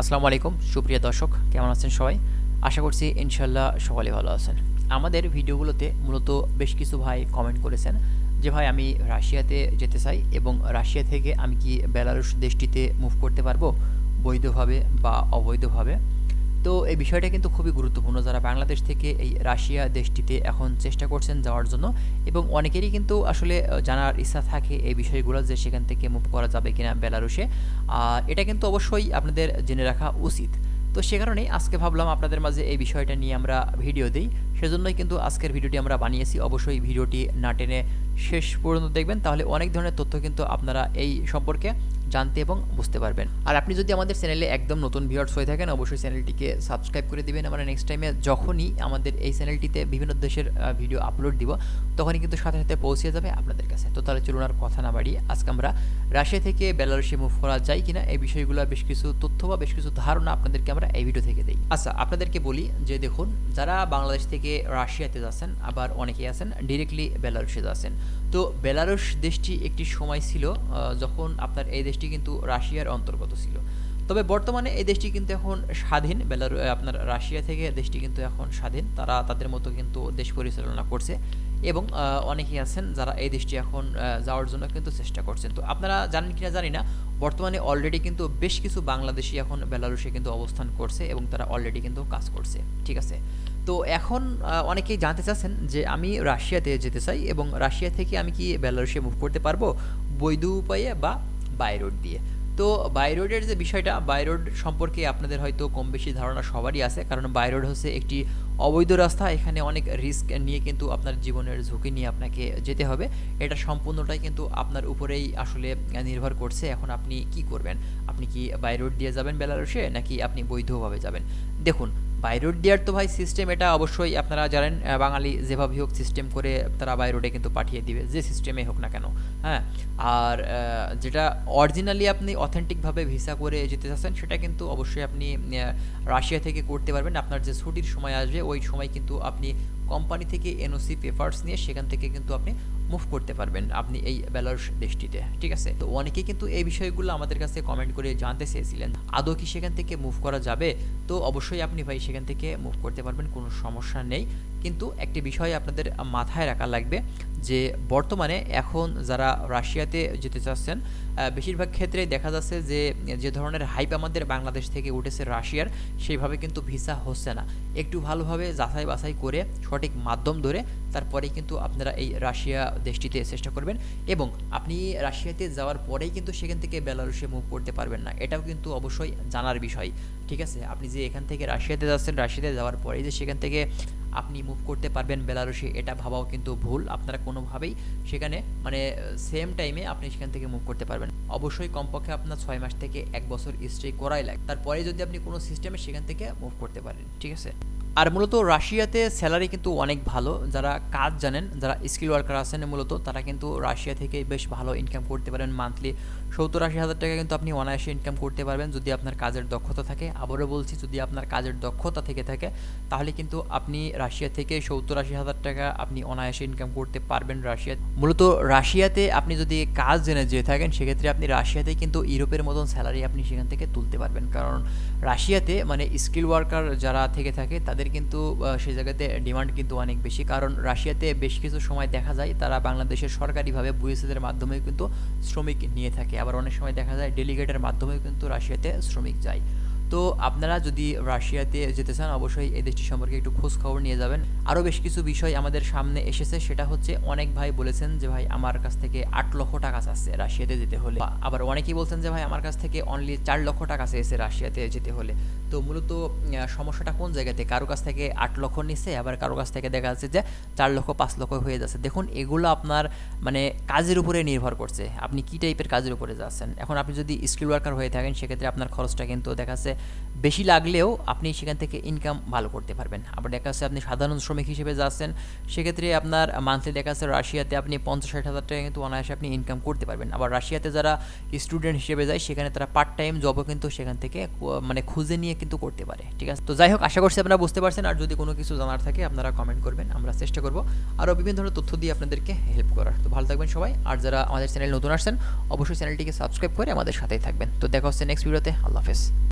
আসসালামু আলাইকুম, সুপ্রিয় দর্শক, কেমন আছেন সবাই? আশা করছি ইনশাল্লাহ সকলে ভালো আছেন। আমাদের ভিডিওগুলোতে মূলত বেশ কিছু ভাই কমেন্ট করেছেন যে, ভাই, আমি রাশিয়াতে যেতে চাই এবং রাশিয়া থেকে আমি কি বেলারুশ দেশটিতে মুভ করতে পারব বৈধভাবে বা অবৈধভাবে? তো এই বিষয়টা কিন্তু খুবই গুরুত্বপূর্ণ যারা বাংলাদেশ থেকে এই রাশিয়া দেশটিতে এখন চেষ্টা করছেন যাওয়ার জন্য এবং অনেকেরই কিন্তু আসলে জানার ইচ্ছা থাকে এই বিষয়গুলো যে সেখান থেকে মুভ করা যাবে কিনা বেলারুশে। আর এটা কিন্তু অবশ্যই আপনাদের জেনে রাখা উচিত। তো সে কারণেই আজকে ভাবলাম আপনাদের মাঝে এই বিষয়টা নিয়ে আমরা ভিডিও দিই। সেজন্যই কিন্তু আজকের ভিডিওটি আমরা বানিয়েছি। অবশ্যই ভিডিওটি না টেনে শেষ পর্যন্ত দেখবেন। তাহলে অনেক ধরনের তথ্য কিন্তু আপনারা এই সম্পর্কে জানতে এবং বুঝতে পারবেন। আর আপনি যদি আমাদের চ্যানেলে একদম নতুন ভিউয়ার্স হয়ে থাকেন, অবশ্যই চ্যানেলটিকে সাবস্ক্রাইব করে দিবেন। আমরা নেক্সট টাইমে যখনই আমাদের এই চ্যানেলটিতে বিভিন্ন দেশের ভিডিও আপলোড দিব, তখনই কিন্তু সাথে সাথে পৌঁছে যাবে আপনাদের কাছে। তো তাহলে চলুন আর কথা না বাড়িয়ে, আজকে আমরা রাশিয়া থেকে বেলারুশে মুভ করা যায় কিনা, এই বিষয়গুলো বেশ কিছু তথ্য বা বেশ কিছু ধারণা আপনাদেরকে আমরা এই ভিডিও থেকে দিই। আচ্ছা আপনাদেরকে বলি যে দেখুন, যারা বাংলাদেশ থেকে রাশিয়াতে যাচ্ছেন, আবার অনেকেই আছেন ডিরেক্টলি বেলারুশে যাচ্ছেন। তো বেলারুশ দেশটি একটি সময় ছিল যখন আপনার এই দেশটি কিন্তু রাশিয়ার অন্তর্গত ছিল। তবে বর্তমানে এই দেশটি কিন্তু এখন স্বাধীন। বেলারু আপনার রাশিয়া থেকে দেশটি কিন্তু এখন স্বাধীন। তারা তাদের মতো কিন্তু দেশ পরিচালনা করছে এবং অনেকেই আছেন যারা এই দেশটি এখন যাওয়ার জন্য কিন্তু চেষ্টা করছেন। তো আপনারা জানেন কিনা জানি না, বর্তমানে অলরেডি কিন্তু বেশ কিছু বাংলাদেশি এখন বেলারুশে কিন্তু অবস্থান করছে এবং তারা অলরেডি কিন্তু কাজ করছে। ঠিক আছে? তো এখন অনেকেই জানতে চাচ্ছেন যে আমি রাশিয়াতে যেতে চাই এবং রাশিয়া থেকে আমি কি বেলারুশে মুভ করতে পারব? বৈধ উপায়ে বা বাই রোড দিয়ে। তো বাই রোডের যে বিষয়টা বাই রোড সম্পর্কে আপনাদের হয়তো কম বেশি ধারণা সবারই আছে, কারণ বাই রোড হচ্ছে একটি অবৈধ রাস্তা, এখানে অনেক রিস্ক নিয়ে কিন্তু আপনার জীবনের ঝুঁকি নিয়ে আপনাকে যেতে হবে। এটা সম্পূর্ণটাই কিন্তু আপনার উপরেই আসলে নির্ভর করছে, এখন আপনি কি করবেন? আপনি কি বাই রোড দিয়ে যাবেন বেলারুশে, নাকি আপনি বৈধভাবে যাবেন? দেখুন বাই রোড দেওয়ার তো ভাই সিস্টেম এটা অবশ্যই আপনারা জানেন বাঙালি যেভাবেই হোক সিস্টেম করে তারা বাই রোডে কিন্তু পাঠিয়ে দিবে, যে সিস্টেমে হোক না কেন হ্যাঁ? আর যেটা অরিজিনালি আপনি অথেন্টিকভাবে ভিসা করে যেতে চাচ্ছেন, সেটা কিন্তু অবশ্যই আপনি রাশিয়া থেকে করতে পারবেন। আপনার যে ছুটির সময় আসবে, ওই সময় কিন্তু আপনি কোম্পানি থেকে এনওসি পেপার্স নিয়ে সেখান থেকে কিন্তু আপনি মুভ করতে পারবেন আপনি এই বেলারুশ দেশটিতে, ঠিক আছে? তো অনেকে কিন্তু এই বিষয়গুলো আমাদের কাছে কমেন্ট করে জানতে চেয়েছিলেন, আদৌ কি সেখান থেকে মুভ করা যাবে? তো অবশ্যই আপনি ভাই সেখান থেকে মুভ করতে পারবেন, কোনো সমস্যা নেই। কিন্তু একটি বিষয় আপনাদের মাথায় রাখা লাগবে যে বর্তমানে এখন যারা রাশিয়াতে যেতে চাচ্ছেন বেশিরভাগ ক্ষেত্রে দেখা যাচ্ছে যে যে ধরনের হাইপ আমাদের বাংলাদেশ থেকে উঠেছে রাশিয়ার, সেইভাবে কিন্তু ভিসা হচ্ছে না। একটু ভালোভাবে যাচাই বাছাই করে সঠিক মাধ্যম ধরে তারপরে কিন্তু আপনারা এই রাশিয়া দেশটিতে চেষ্টা করবেন এবং আপনি রাশিয়াতে যাওয়ার পরেই কিন্তু সেখান থেকে বেলারুশে মুভ করতে পারবেন না। এটাও কিন্তু অবশ্যই জানার বিষয়, ঠিক আছে? আপনি যে এখান থেকে রাশিয়াতে যাচ্ছেন, রাশিয়াতে যাওয়ার পরেই যে সেখান থেকে আপনি মুভ করতে পারবেন বেলারুশে, এটা ভাবাও কিন্তু ভুল। আপনারা কোনোভাবেই সেখানে মানে সেম টাইমে আপনি সেখান থেকে মুভ করতে পারবেন। অবশ্যই কমপক্ষে আপনার ছয় মাস থেকে এক বছর স্টে করাই লাগে। তারপরে যদি আপনি কোনো সিস্টেমে সেখান থেকে মুভ করতে পারেন, ঠিক আছে? আর মূলত রাশিয়াতে স্যালারি কিন্তু অনেক ভালো। যারা কাজ জানেন, যারা স্কিল ওয়ার্কার আছেন মূলত, তারা কিন্তু রাশিয়া থেকে বেশ ভালো ইনকাম করতে পারেন মান্থলি সত্তর আশি হাজার টাকা কিন্তু আপনি অনায়াসে ইনকাম করতে পারবেন যদি আপনার কাজের দক্ষতা থাকে। আবারও বলছি, যদি আপনার কাজের দক্ষতা থেকে থাকে, তাহলে কিন্তু আপনি রাশিয়া থেকে সত্তর আশি হাজার টাকা আপনি অনায়াসে ইনকাম করতে পারবেন রাশিয়া। মূলত রাশিয়াতে আপনি যদি কাজ জেনে যেয়ে থাকেন, সেক্ষেত্রে আপনি রাশিয়াতে কিন্তু ইউরোপের মতন স্যালারি আপনি সেখান থেকে তুলতে পারবেন। কারণ রাশিয়াতে মানে স্কিল ওয়ার্কার যারা থেকে থাকে, তাদের কিন্তু সে জায়গাতে ডিমান্ড কিন্তু অনেক বেশি। কারণ রাশিয়াতে বেশ কিছু সময় দেখা যায় তারা বাংলাদেশের সরকারিভাবে বুয়েসেদের মাধ্যমেও কিন্তু শ্রমিক নিয়ে থাকে। আবার অনেক সময় দেখা যায় ডেলিগেটের মাধ্যমেও কিন্তু রাশিয়াতে শ্রমিক যায়। তো আপনারা যদি রাশিয়াতে যেতে চান, অবশ্যই এই দেশটি সম্পর্কে একটু খোঁজ খবর নিয়ে যাবেন। আরও বেশ কিছু বিষয় আমাদের সামনে এসেছে। সেটা হচ্ছে, অনেক ভাই বলেছেন যে, ভাই, আমার কাছ থেকে আট লক্ষ টাকা চাচ্ছে রাশিয়াতে যেতে হলে। আবার অনেকেই বলছেন যে, ভাই, আমার কাছ থেকে অনলি চার লক্ষ টাকা চেয়েছে রাশিয়াতে যেতে হলে। তো মূলত সমস্যাটা কোন জায়গাতে? কারও কাছ থেকে আট লক্ষ নিচ্ছে, আবার কারও কাছ থেকে দেখা যাচ্ছে যে, চার লক্ষ, পাঁচ লক্ষ হয়ে যাচ্ছে। দেখুন, এগুলো আপনার মানে কাজের উপরে নির্ভর করছে। আপনি কী টাইপের কাজের উপরে যাচ্ছেন? এখন আপনি যদি স্কিল ওয়ার্কার হয়ে থাকেন, সেক্ষেত্রে আপনার খরচটা কিন্তু দেখা যাচ্ছে বেশি লাগলেও আপনি সেখান থেকে ইনকাম ভালো করতে পারবেন। আবার দেখা যাচ্ছে আপনি সাধারণ শ্রমিক হিসেবে যাচ্ছেন সেক্ষেত্রে আপনার মান্থলি দেখা যাচ্ছে রাশিয়াতে আপনি পঞ্চাশ ষাট হাজার টাকা কিন্তু অনায়াসে আপনি ইনকাম করতে পারবেন। আবার রাশিয়াতে যারা স্টুডেন্ট হিসেবে যায়, সেখানে তারা পার্ট টাইম জবও কিন্তু সেখান থেকে মানে খুঁজে নিয়ে কিন্তু করতে পারে। ঠিক আছে? তো যাই হোক, আশা করছি আপনারা বুঝতে পারছেন। আর যদি কোনো কিছু জানার থাকে, আপনারা কমেন্ট করবেন, আমরা চেষ্টা করব। আরও বিভিন্ন ধরনের তথ্য দিয়ে আপনাদেরকে হেল্প করার। তো ভালো থাকবেন সবাই। আর যারা আমাদের চ্যানেল নতুন আসছেন, অবশ্যই চ্যানেলটিকে সাবস্ক্রাইব করে আমাদের সাথেই থাকবেন। তো দেখা হচ্ছে নেক্সট ভিডিওতে আল্লাহ হাফেজ।